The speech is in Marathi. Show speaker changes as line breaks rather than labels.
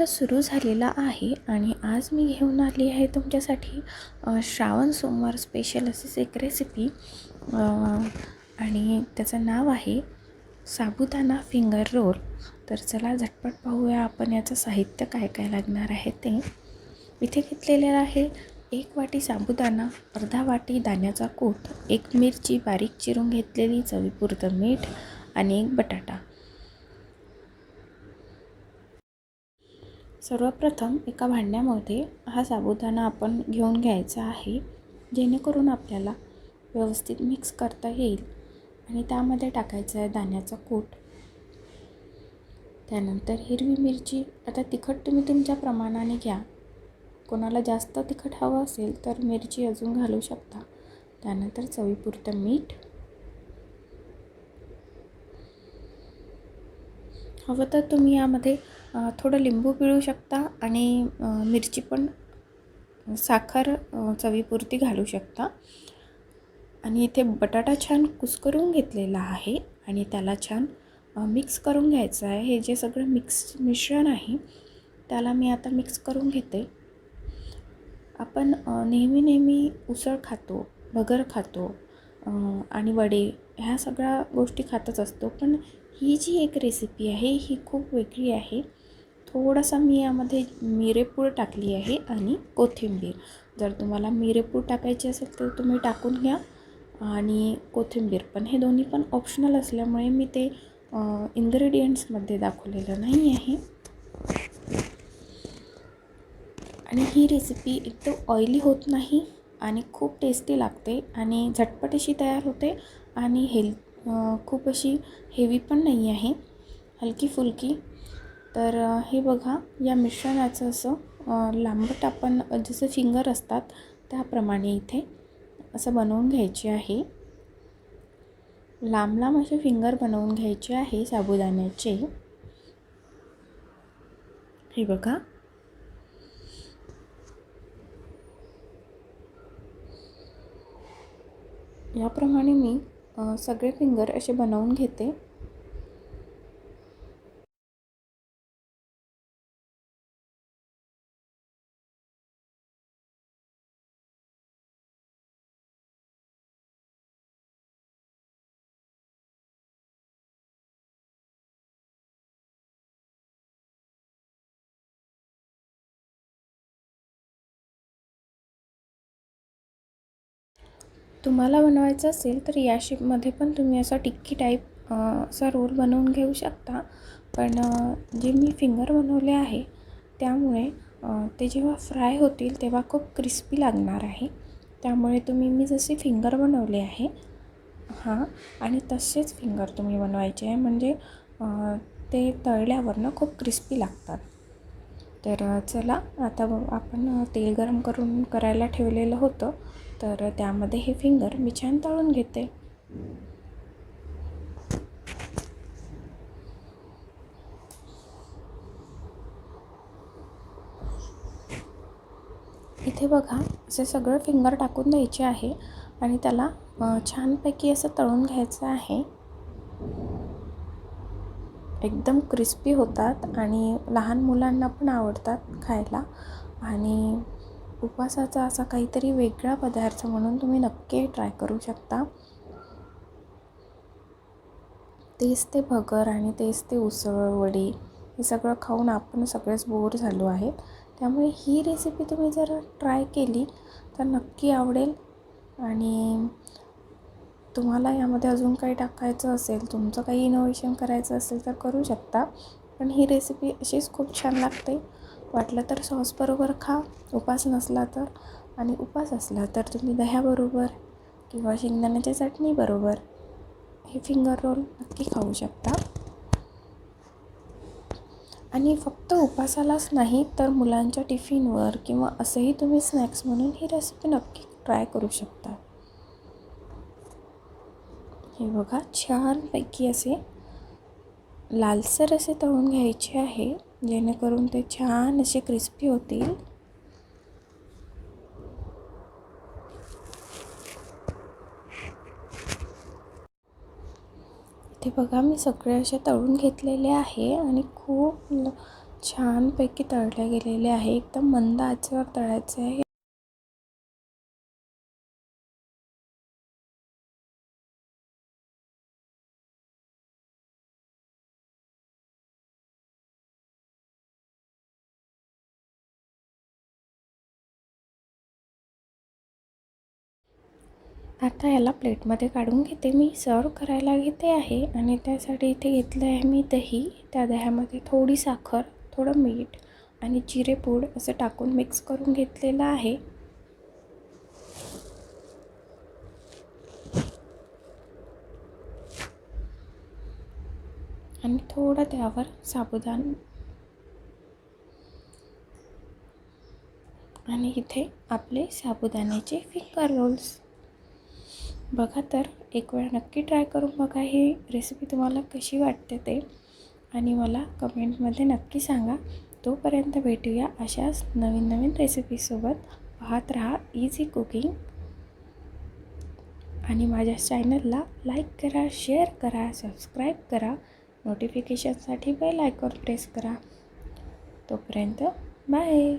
महिना सुरू झालेला आहे आणि आज मी घेऊन आली आहे तुमच्यासाठी श्रावण सोमवार स्पेशल अशीच एक रेसिपी आणि त्याचं नाव आहे साबुदाणा फिंगर रोल तर चला झटपट पाहूया आपण याचं साहित्य काय काय लागणार आहे ते. इथे घेतलेलं आहे एक वाटी साबुदाणा अर्धा वाटी दाण्याचा कूट एक मिरची बारीक चिरून घेतलेली चवीपुरतं मीठ आणि एक बटाटा. सर्वप्रथम एका भांड्यामध्ये हा साबुदाणा आपण घेऊन घ्यायचा आहे जेणेकरून आपल्याला व्यवस्थित मिक्स करता येईल आणि त्यामध्ये टाकायचं आहे दाण्याचा कूट. त्यानंतर हिरवी मिरची आता तिखट तुम्ही तुमच्या प्रमाणाने घ्या. कोणाला जास्त तिखट हवं असेल तर मिरची अजून घालू शकता. त्यानंतर चवीपुरतं मीठ. हवं तर तुम्ही यामध्ये थोडं लिंबू पिळू शकता आणि मिरची पण साखर चवीपुरती घालू शकता. आणि इथे बटाटा छान कुस्करून घेतलेला आहे आणि त्याला छान मिक्स करून घ्यायचं आहे. हे जे सगळं मिक्स मिश्रण आहे त्याला मी आता मिक्स करून घेते. आपण नेहमी नेहमी उसळ खातो भगर खातो आणि वडे ह्या सगळ्या गोष्टी खातच असतो. पण ही जी एक रेसिपी आहे ही खूप वेगळी आहे. थोडासा मी यामध्ये मिरेपूड टाकली आहे आणि कोथिंबीर. जर तुम्हाला मिरेपूड टाकायची असेल तर तुम्ही टाकून घ्या आणि कोथिंबीर. पण हे दोन्ही पण ऑप्शनल असल्यामुळे मी ते इन्ग्रेडियंट्समध्ये दाखवलेलं नाही आहे. आणि ही रेसिपी एकदम ऑइली होत नाही आणि खूप टेस्टी लागते आणि झटपट अशी तयार होते आणि हेल् खूप अशी हेवी पण नाही आहे. हलकी फुलकी तर हे बघा या मिश्रणाचं असं लांबट आपण जसं फिंगर असतात त्याप्रमाणे इथे असं बनवून घ्यायचे आहे. लांब लांब असे फिंगर बनवून घ्यायचे आहे साबुदाण्याचे. हे बघा. याप्रमाणे मी सगळे फिंगर असे बनवून घेते. तुम्हाला बनवायचं असेल तर या शेपमध्ये पण तुम्ही असा टिक्की टाईप असा रोल बनवून घेऊ शकता. पण जे मी फिंगर बनवले आहे त्यामुळे ते जेव्हा फ्राय होतील तेव्हा खूप क्रिस्पी लागणार आहे. त्यामुळे तुम्ही मी जसे फिंगर बनवले आहे हां आणि तसेच फिंगर तुम्ही बनवायचे आहे. म्हणजे ते तळल्यावरनं खूप क्रिस्पी लागतात. तर चला आता ब- आपण तेल गरम करून करायला ठेवलेलं होतं. तर त्यामध्ये हे फिंगर मी छान तळून घेते. इथे बघा असे सगळं फिंगर टाकून द्यायचे आहे आणि त्याला छानपैकी असं तळून घ्यायचं आहे. एकदम क्रिस्पी होतात आणि लहान मुलांना पण आवडतात खायला. आणि उपवासाचा असा काहीतरी वेगळा पदार्थ म्हणून तुम्ही नक्की ट्राय करू शकता. तेच ते भगर आणि तेच ते उसळ वडी हे सगळं खाऊन आपण सगळेच बोर झालो आहेत. त्यामुळे ही रेसिपी तुम्ही जर ट्राय केली तर नक्की आवडेल. आणि तुम्हाला यामध्ये अजून काही टाकायचं असेल तुमचं काही इनोव्हेशन करायचं असेल तर करू शकता. पण ही रेसिपी अशीच खूप छान लागते. वाटलं तर सॉसबरोबर खा उपास नसला तर. आणि उपास असला तर तुम्ही दह्याबरोबर किंवा शेंगदाण्याच्या चटणीबरोबर हे फिंगर रोल नक्की खाऊ शकता. आणि फक्त उपासालाच नाही तर मुलांच्या टिफिनवर किंवा असंही तुम्ही स्नॅक्स म्हणून ही रेसिपी नक्की ट्राय करू शकता. हे बघा छानपैकी असे लालसर असे तळून घ्यायचे आहे जेणेकरून ते छान असे क्रिस्पी होतील. इथे बघा मी सगळे असे तळून घेतलेले आहे आणि खूप छानपैकी तळले गेलेले आहे. एकदम मंद आचेवर तळायचे आहे. आता याला प्लेटमध्ये काढून घेते. मी सर्व करायला घेते आहे आणि त्यासाठी इथे घेतलं आहे मी दही. त्या दह्यामध्ये थोडी साखर थोडं मीठ आणि जिरेपूड असं टाकून मिक्स करून घेतलेलं आहे. आणि थोडं त्यावर साबुदाण आणि इथे आपले साबुदाण्याचे फिंगर रोल्स. बघा तर एक वेळा नक्की ट्राय करून बघा ही रेसिपी तुम्हाला कशी वाटते ते. आणि मला कमेंटमध्ये नक्की सांगा. तोपर्यंत भेटूया अशाच नवीन नवीन रेसिपीसोबत पाहत राहा इझी कुकिंग आणि माझ्या चॅनलला लाईक करा शेअर करा सबस्क्राईब करा. नोटिफिकेशनसाठी बेल आयकॉन प्रेस करा. तोपर्यंत बाय